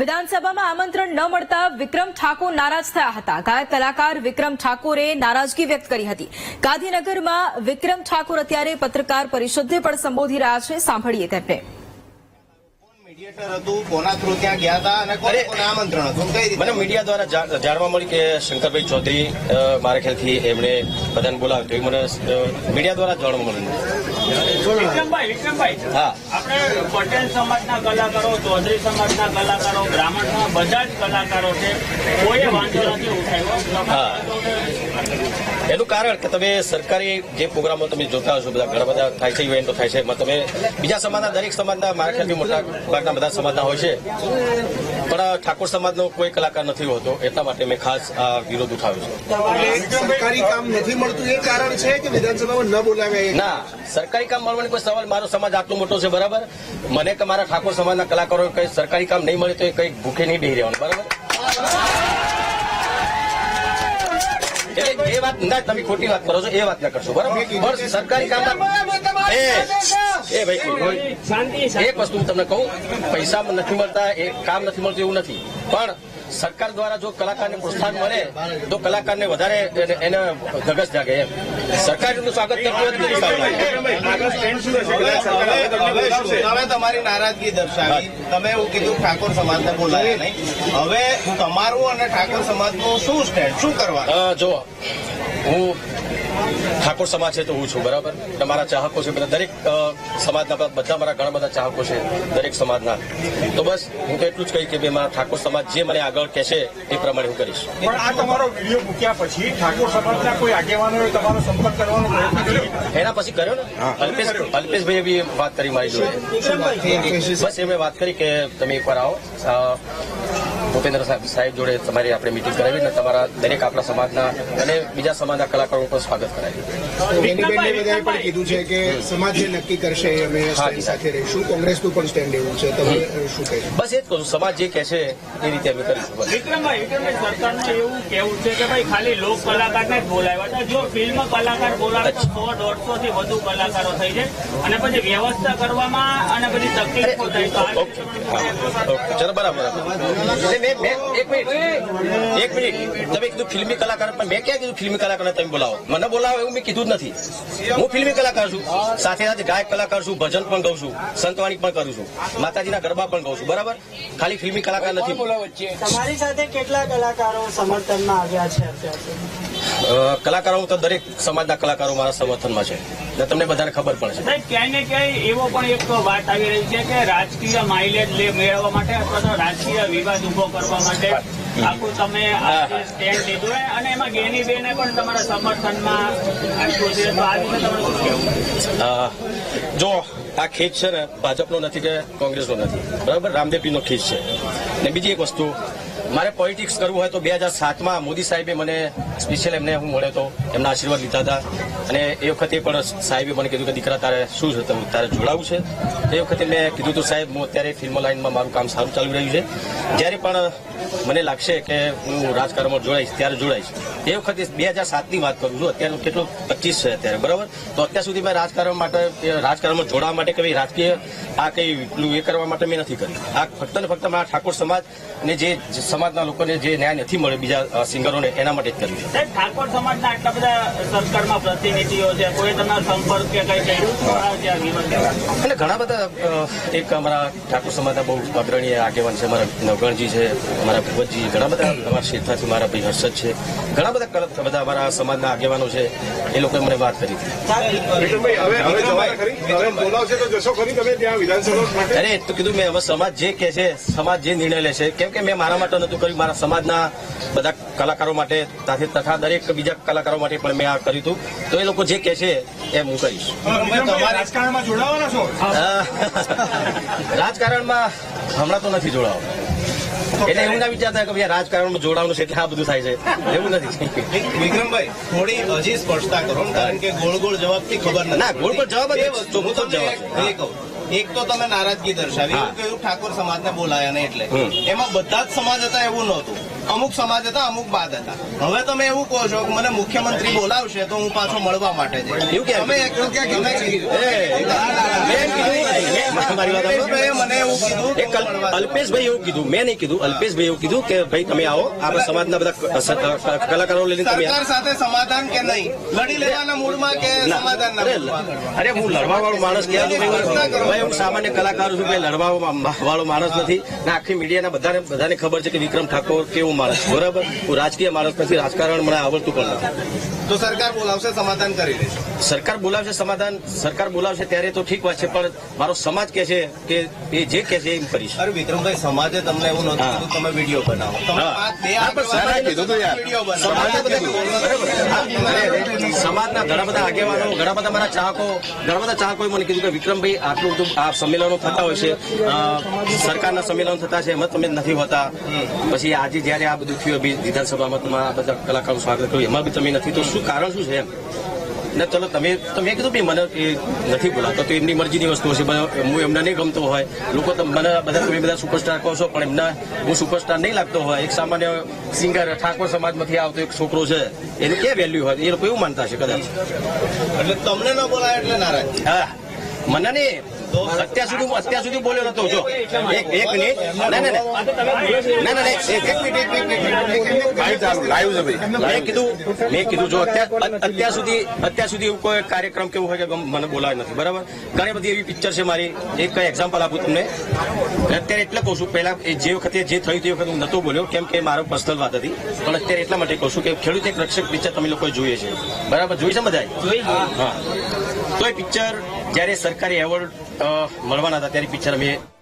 વિધાનસભામાં આમંત્રણ ન મળતા વિક્રમ ઠાકોર નારાજ થયા હતા. ગાયક કલાકાર વિક્રમ ઠાકોરે નારાજગી વ્યક્ત કરી હતી. ગાંધીનગરમાં વિક્રમ ઠાકોર અત્યારે પત્રકાર પરિષદને પણ સંબોધી રહ્યા છે. સાંભળીએ તેમને હતું? કોના થ્રુ ત્યાં ગયા હતા? અને કોને કોને આમંત્રણ હતું? મને મીડિયા દ્વારા જાણવા મળ્યું કે શંકરભાઈ ચૌધરી મારા ખ્યાલથી એમણે બધાને બોલાવ્યું મને મીડિયા દ્વારા જાણવા મળ્યું વિક્રમભાઈ વિક્રમભાઈ આપણે પટેલ સમાજના કલાકારો ચૌધરી સમાજના કલાકારો બ્રાહ્મણના બધા જ કલાકારો છે કોઈ વાંધો નથી ઉઠાવ્યો. એનું કારણ કે તમે સરકારી જે પ્રોગ્રામો તમે જોતા હશો બધા ઘણા બધા થાય છે ઇવેન્ટો થાય છે એમાં તમે બીજા સમાજના દરેક સમાજના મારા ખ્યાલથી મોટા ભાગના બધા સમાજના હોય છે. પણ ઠાકોર સમાજનો કોઈ કલાકાર નથી હોતો એટલા માટે મેં ખાસ આ વિરોધ ઉઠાવ્યો છે. સરકારી કામ નથી મળતું એ કારણ છે કે વિધાનસભામાં ન બોલાવે ના સરકારી કામ મળવાનો કોઈ સવાલ મારો સમાજ આટલો મોટો છે બરાબર? મને કે મારા ઠાકોર સમાજના કલાકારો કઈ સરકારી કામ નહીં મળે તો એ કઈ ભૂખે નહીં બેહી રહેવાનું બરાબર એટલે એ વાત ના તમે ખોટી વાત કરો છો એ વાત ના કરશો બરાબર? પણ સરકારી કામ એ એ ભાઈ એક વસ્તુ હું તમને કહું પૈસા નથી મળતા એ કામ નથી મળતું એવું નથી. પણ સરકાર દ્વારા જો કલાકારને પ્રોત્સાહન મળે તો કલાકારને વધારે એને- ધગસ જાગે એમ. સરકારનું સ્વાગત કરતું? હવે હવે તમે તમારી નારાજગી દર્શાવી. તમે એવું કીધું ઠાકોર સમાજને બોલાયા નહીં. હવે તમારું અને ઠાકોર સમાજનું શું સ્ટેન્ડ શું કરવા જો હું ઠાકોર સમાજ છે તો હું છું બરાબર? મારા ચાહકો છે બધા દરેક સમાજના બધા- મારા ઘણા બધા ચાહકો છે દરેક સમાજના. તો બસ હું તો એટલું જ કહી કે ભાઈ મારા ઠાકોર સમાજ જે મને આગળ કહેશે એ પ્રમાણે હું કરીશ. પણ આ તમારો વીડિયો મૂક્યા પછી ઠાકોર સમાજના કોઈ આગેવાનો તમારો સંપર્ક કરવાનો પ્રયત્ન કર્યો? એના પછી કર્યો ને? અલ્પેશ અલ્પેશભાઈએ બી વાત કરી મારી જોડે. બસ એમણે વાત કરી કે તમે એકવાર આવો. ભૂપેન્દ્ર સાહેબ સાહેબ જોડે તમારી આપણે મિટિંગ કરાવી અને તમારા દરેક આપણા સમાજના અને બીજા સમાજના કલાકારો પણ સ્વાગત કરાવી પણ કીધું છે કે સમાજ જે નક્કી કરશે એ અમે સાથે રહીશું. કોંગ્રેસનું પણ સ્ટેન્ડ એવું છે. તમે શું કહેશો? બસ એ જ કહું સમાજ જે કહેશે એ રીતે અમે કરીશું વિક્રમભાઈ વિક્રમભાઈ સરકારનું એવું કેવું છે કે ભાઈ ખાલી લોક કલાકારને જ બોલાવ્યા હતા. જો ફિલ્મ કલાકાર બોલાવે તો સો દોઢસો થી વધુ કલાકારો થઈ જાય અને પછી વ્યવસ્થા કરવામાં અને બધી તકલીફો થાય. ચલો બરાબર એટલે મેં એક મિનિટ. એક મિનિટ. તમે કીધું ફિલ્મી કલાકાર પણ મેં ક્યાં કીધું ફિલ્મી કલાકાર તમે બોલાવો? મને બોલાવો એવું મેં કીધું જ નથી. હું ફિલ્મી કલાકાર છું. સાથે સાથે ગાયક કલાકાર છું ભજન પણ ગાઉં છું સંતવાણી પણ કરું છું માતાજીના ગરબા પણ ગાઉં છું બરાબર? ખાલી ફિલ્મી કલાકાર નથી. તમારી સાથે કેટલા કલાકારો સમર્થનમાં આવ્યા છે અત્યાર સુધી અ, કલાકારો તો દરેક સમાજના કલાકારો મારા સમર્થનમાં છે. તમને બધાને ખબર પણ છે સાહેબ ક્યાંય ને ક્યાંય એવો પણ એક વાત આવી રહી છે કે રાજકીય માઇલેજ લે મેળવવા માટે અથવા તો રાજકીય વિવાદ ઊભો કરવા માટે. આખું તમે સ્ટેન્ડ લીધું હોય અને એમાં ગેની બેને પણ તમારા સમર્થનમાં આપ્યું છે તો આ વિશે તમારું શું કહેવું? જો આ ખેત છે ને ભાજપનો નથી કે કોંગ્રેસનો નથી. બરાબર? રામદેવજીનો ખેત છે. ને બીજી એક વસ્તુ મારે પોલિટિક્સ કરવું હોય તો બે હજાર સાતમાં મોદી સાહેબે મને સ્પેશિયલ એમને હું મળ્યો હતો એમના આશીર્વાદ લીધા હતા. અને એ વખતે પણ સાહેબે મને કીધું કે, દીકરા, તારે શું છે? તારે જોડાવું છે? એ વખતે મેં કીધું હતું સાહેબ, હું અત્યારે ફિલ્મ લાઇનમાં મારું કામ સારું ચાલી રહ્યું છે. જ્યારે પણ મને લાગશે કે હું રાજકારણમાં જોડાઈશ, ત્યારે જોડાઈશ. એ વખતે બે હજાર સાતની વાત કરું છું. અત્યારે કેટલું? પચીસ છે અત્યારે, બરાબર? તો અત્યાર સુધી મેં રાજકારણ માટે, રાજકારણમાં જોડાવા માટે કઈ રાજકીય આ કઈ એ કરવા માટે મેં નથી કર્યું. આ ફક્ત ને ફક્ત મારા ઠાકોર સમાજ ને જે સમાજના લોકોને જે ન્યાય નથી મળ્યો બીજા સિંગરોને એના માટે જ કર્યું છે. ઠાકોર સમાજના આટલા બધા સરકારમાં પ્રતિનિધિઓ છે કોઈ તમારા સંપર્ક કે કઈ કર્યું એટલે ઘણા બધા એક અમારા ઠાકોર સમાજના બહુ અગ્રણી આગેવાન છે અમારા નવગણજી છે અમારા ભગવતજી ઘણા બધા અમારા ક્ષેત્રથી મારા ભાઈ હર્ષદ છે ઘણા બધા બધા અમારા સમાજના આગેવાનો છે એ લોકોએ મને વાત કરી હતી. વિક્રમભાઈ હવે હવે જવાના ખરી? હવે બોલાવશે તો જશો ખરી તમે ત્યાં વિધાનસભા માટે? અરે તો કીધું મેં હવે સમાજ જે કે છે સમાજ જે નિર્ણય લે છે કેમ કે મેં મારા માટે નતું કર્યું મારા સમાજના બધા કલાકારો માટે સાથે તથા દરેક બીજા કલાકારો માટે પણ મેં આ કર્યું હતું. તો એ લોકો જે કહે છે એમ હું કરીશ. રાજકારણમાં હમણાં તો નથી જોડાવો. એટલે એવું ના વિચારતા કે ભાઈ રાજકારણમાં જોડાવાનું છે એટલે આ બધું થાય છે એવું નથી વિક્રમભાઈ થોડી હજી સ્પષ્ટતા કરો કારણ કે ગોળ ગોળ જવાબથી ખબર નથી ના, ગોળ ગોળ જવાબ વસ્તુ ચોખ્ખો જવાબ. એ કહું. એક તો તમે નારાજગી દર્શાવી. એવું ઠાકોર સમાજને બોલાયા ને એટલે એમાં બધા જ સમાજ હતા એવું નહોતું અમુક સમાજ હતા અમુક બાદ હતા. હવે તમે એવું કહો છો કે મને મુખ્યમંત્રી બોલાવશે તો હું પાછો મળવા માટે મને એવું કીધું કે અલ્પેશભાઈ એવું કીધું મેં નહીં કીધું અલ્પેશભાઈ એવું કીધું કે ભાઈ તમે આવો આપણા સમાજના બધા કલાકારો લઈને તમે સાથે સમાધાન કે નહીં? લડી લેવાના મૂળમાં કે સમાધાન અરે હું લડવા વાળો માણસ ભાઈ? હું સામાન્ય કલાકાર છું ભાઈ લડવા વાળો માણસ નથી. ને આખી મીડિયાના બધાને બધાને ખબર છે કે વિક્રમ ઠાકોર કેવું માણસ. બરાબર? હું રાજકીય માણસ નથી રાજકારણ મને આવડતું પણ નથી. તો સરકાર બોલાવશે સમાધાન કરી લેશે સરકાર બોલાવશે સમાધાન? સરકાર બોલાવશે ત્યારે તો ઠીક વાત છે પણ મારો સમાજ કે છે કે એ જે કે છે એમ કરીશ. અરે વિક્રમભાઈ સમાજે તમને એવું નથી તમે વીડિયો બનાવો. સમાજના ઘણા બધા આગેવાનો ઘણા બધા મારા ચાહકો ઘણા બધા ચાહકોએ મને કીધું કે વિક્રમભાઈ આટલું બધું આ સંમેલનો થતા હોય છે. સરકારના સંમેલનો થતા છે એમાં તમે નથી હોતા. પછી આજે જયારે આ બધું થયું બી વિધાનસભામાં આ બધા કલાકારો સ્વાગત કર્યું. એમાં બી તમે નથી તો શું કારણ શું છે એમ? ને ચલો તમે તમે કીધું ભાઈ મને એ નથી બોલાતો તો એમની મરજીની વસ્તુ હશે હું એમને નહીં ગમતો હોય. લોકો મને બધા તમે બધા સુપરસ્ટાર કહો છો પણ એમના હું સુપરસ્ટાર નહીં લાગતો હોય. એક સામાન્ય સિંગર ઠાકોર સમાજમાંથી આવતો એક છોકરો છે એની ક્યાં વેલ્યુ હોય? એ લોકો એવું માનતા છે કદાચ. એટલે તમને ન બોલાય એટલે નારાજ. હા. મને નહીં. અત્યાર સુધી અત્યાર સુધી બોલ્યો નતો. જો એક એક મિનિટ. ના ના ના. ના ના એક એક મિનિટ એક મિનિટ, એક મિનિટ. મેં કીધું મેં કીધું જો અત્યાર અત્યાર સુધી અત્યાર સુધી એવું કોઈ કાર્યક્રમ કેવું હોય કે ગમ- મને બોલાવે નથી. બરાબર? ઘણી બધી એવી પિક્ચર છે મારી. એક કઈ એક્ઝામ્પલ આપું તમને. અત્યારે એટલે કહું છું પહેલા એ જે વખતે જે થયું તે વખતે હું નતો બોલ્યો કેમ કે મારો પર્સનલ વાત હતી. પણ અત્યારે એટલા માટે કહું છું કે ખેડૂત એક રક્ષક પિક્ચર તમે લોકો જોઈએ છે. બરાબર? જોઈ છે બધા હા. તો એ પિક્ચર જ્યારે સરકારી એવોર્ડ મળવાના હતા ત્યારે પિક્ચર અમે